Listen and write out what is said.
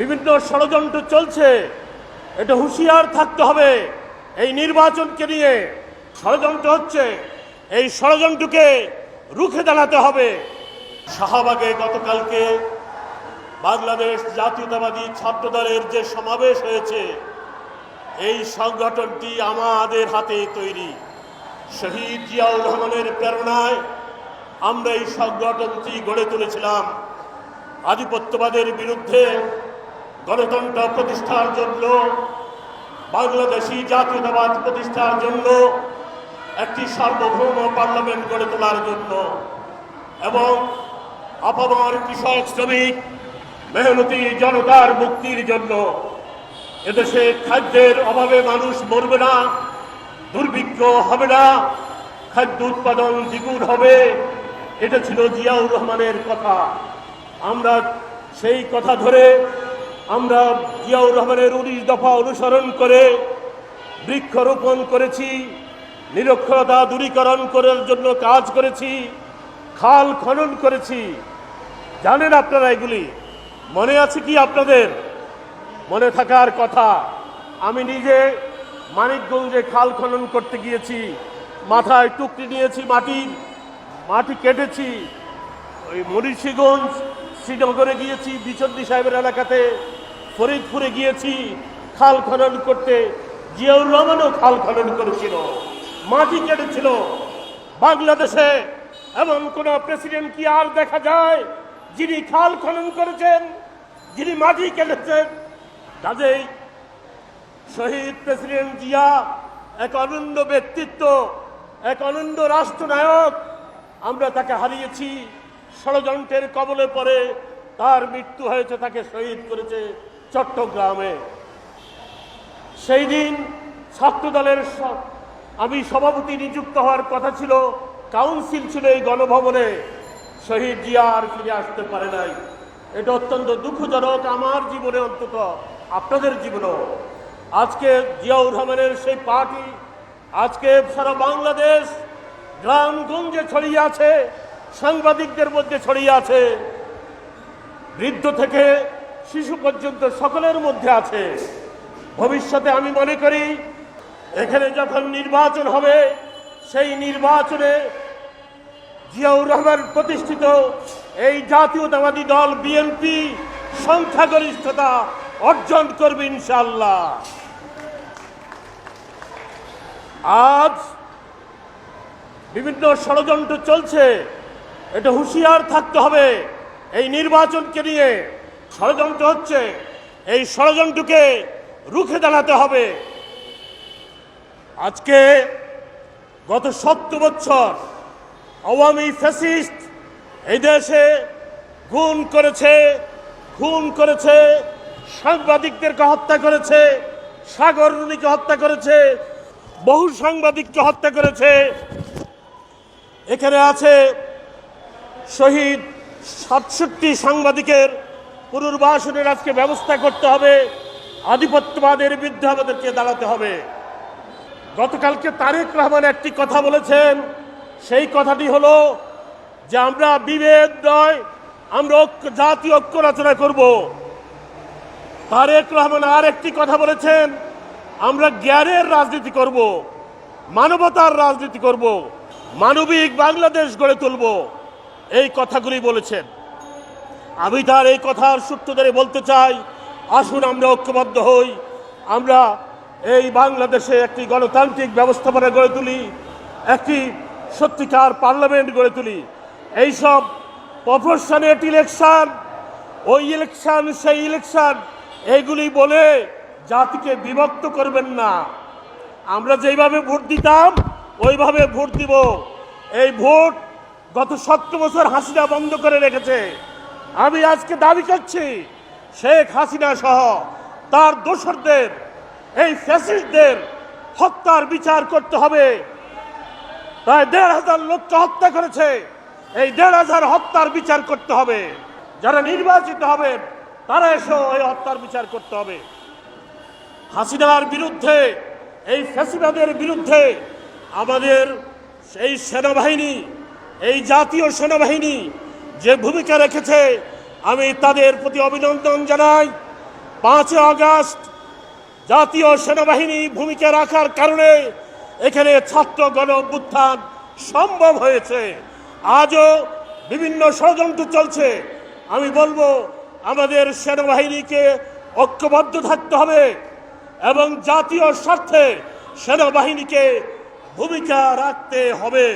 বিভিন্ন ষড়যন্ত্র চলছে, এটা হুঁশিয়ার থাকতে হবে এই নির্বাচনকে নিয়ে। ষড়যন্ত্র হচ্ছে, এই ষড়যন্ত্রকে রুখে দাঁড়াতে হবে। শাহবাগে গতকালকে বাংলাদেশ জাতীয়তাবাদী ছাত্রদলের যে সমাবেশ হয়েছে, এই সংগঠনটি আমাদের হাতে তৈরি। শহীদ জিয়াউর রহমানের প্রেরণায় আমরা এই সংগঠনটি গড়ে তুলেছিলাম। আধিপত্যবাদের বিরুদ্ধে গণতন্ত্র প্রতিষ্ঠার জন্য, বাংলাদেশি জাতীয়তাবাদ প্রতিষ্ঠার জন্য একটি সার্বভৌম পার্লামেন্ট গড়ে তোলার জন্য এবং আপামর কৃষক শ্রমিক মেহনতি জনতার মুক্তির জন্য এদেশে খাদ্যের অভাবে মানুষ মরবে না, দুর্ভিক্ষ হবে না, খাদ্য উৎপাদন দ্বিগুণ হবে, এটা ছিল জিয়াউর রহমানের কথা। আমরা সেই কথা ধরে আমরা জিয়াউর রহমানের উনিশ দফা অনুসরণ করে বৃক্ষরোপণ করেছি, নিরক্ষরতা দূরীকরণ করার জন্য কাজ করেছি, খাল খনন করেছি। জানেন আপনারা এগুলি? মনে আছে কি আপনাদের? মনে থাকার কথা, আমি নিজে মানিকগঞ্জে খাল খনন করতে গিয়েছি, মাথায় টুকরি নিয়েছি মাটির মাটি কেটেছি। ওই মরিষিগঞ্জ শ্রীনগরে গিয়েছি, বিচন্দি সাহেবের এলাকাতে। ফরিদপুরে গিয়েছি, খাল খনন করতে। জিয়াউর রহমানও খাল খনন করেছিল, মাটি কেটেছিল। বাংলাদেশে এমন কোন প্রেসিডেন্ট কি আর দেখা যায়, যিনি খাল খনন করেছেন, যিনি মাটি কেটেছেন? কাজেই শহীদ প্রেসিডেন্ট জিয়া, এক অনন্য ব্যক্তিত্ব, এক অনন্য রাষ্ট্রনায়ক। আমরা তাকে হারিয়েছি, ষড়যন্ত্রের কবলে পড়ে, তার মৃত্যু হয়েছে, তাকে শহীদ করেছে। চট্টগ্রামে। সেই দিন ছাত্রদলের আমি সভাপতি নিযুক্ত হওয়ার কথা ছিল, কাউন্সিল ছিল এই গণভবনে। শহীদ জিয়া আর ফিরে আসতে পারে নাই। এটা অত্যন্ত দুঃখজনক, আমার জীবনে অন্তত, আপনাদের জীবনেও। আজকে জিয়াউর রহমানের সেই পার্টি, আজকে সারা বাংলাদেশ গ্রামগঞ্জে ছড়িয়ে আছে, সাংবাদিকদের মধ্যে ছড়িয়ে আছে। বৃদ্ধ থেকে শিশু পর্যন্ত সকলের মধ্যে আছে। ভবিষ্যতে আমি মনে করি, এখানে যখন নির্বাচন হবে, সেই নির্বাচনে জিয়াউর রহমান প্রতিষ্ঠিত এই জাতীয়তাবাদী দল বিএনপি সংখ্যাগরিষ্ঠতা অর্জন করবে ইনশাল্লাহ আজ বিভিন্ন ষড়যন্ত্র চলছে, এটা হুঁশিয়ার থাকতে হবে এই নির্বাচনকে নিয়ে। ষড়যন্ত্র হচ্ছে, এই ষড়যন্ত্রকে রুখে দাঁড়াতে হবে। আজকে গত সত্তর বছর আওয়ামী ফ্যাসিস্ট এই দেশে খুন করেছে খুন করেছে, সাংবাদিকদেরকে হত্যা করেছে, সাগর রুনিকে হত্যা করেছে, বহু সাংবাদিককে হত্যা করেছে। এখানে আছে শহীদ সাতষট্টি সাংবাদিকের পুনর্বাসনের আজকে ব্যবস্থা করতে হবে। আধিপত্যবাদের বিরুদ্ধে আমাদেরকে দাঁড়াতে হবে। গতকালকে তারেক রহমান একটি কথা বলেছেন। সেই কথাটি হলো যে আমরা বিভেদ নয়, আমরা জাতীয় ঐক্য রচনা করব। তারেক রহমান আর একটি কথা বলেছেন, আমরা জ্ঞানের রাজনীতি করব, মানবতার রাজনীতি করব, মানবিক বাংলাদেশ গড়ে তুলব। এই কথাগুলি বলেছেন। আমি তার এই কথার সূত্র ধরে বলতে চাই, আসুন আমরা ঐক্যবদ্ধ হই। আমরা এই বাংলাদেশে একটি গণতান্ত্রিক ব্যবস্থাপনা গড়ে তুলি, একটি সত্যিকার পার্লামেন্ট গড়ে তুলি। এইসব প্রফেশনেট ইলেকশন, ওই ইলেকশন, সেই ইলেকশন এইগুলি বলে জাতিকে বিভক্ত করবেন না। আমরা যেইভাবে ভোট দিতাম, ওইভাবে ভোট দিব। এই ভোট গত সত্তর বছর হাসিনা বন্ধ করে রেখেছে। আমি আজকে দাবি করছি, শেখ হাসিনা সহ তার দোসরদের, এই ফ্যাসিস্টদের হত্যার বিচার করতে হবে। প্রায় দেড় হাজার লোককে হত্যা করেছে, এই দেড় হাজার হত্যার বিচার করতে হবে। যারা নির্বাচিত হবে, তারা এসেও এই হত্যার বিচার করতে হবে। হাসিনার বিরুদ্ধে, এই ফ্যাসিবাদের বিরুদ্ধে আমাদের এই সেনাবাহিনী, এই জাতীয় সেনাবাহিনী যে ভূমিকা রেখেছে, আমি তাদের প্রতি অভিনন্দন জানাই। পাঁচই আগস্ট জাতীয় সেনাবাহিনী ভূমিকা রাখার কারণে এখানে ছাত্র গণ অভ্যুত্থান সম্ভব হয়েছে। আজও বিভিন্ন ষড়যন্ত্র চলছে। আমি বলব, আমাদের সেনাবাহিনীকে ঐক্যবদ্ধ থাকতে হবে এবং জাতীয় স্বার্থে সেনাবাহিনীকে ভূমিকা রাখতে হবে।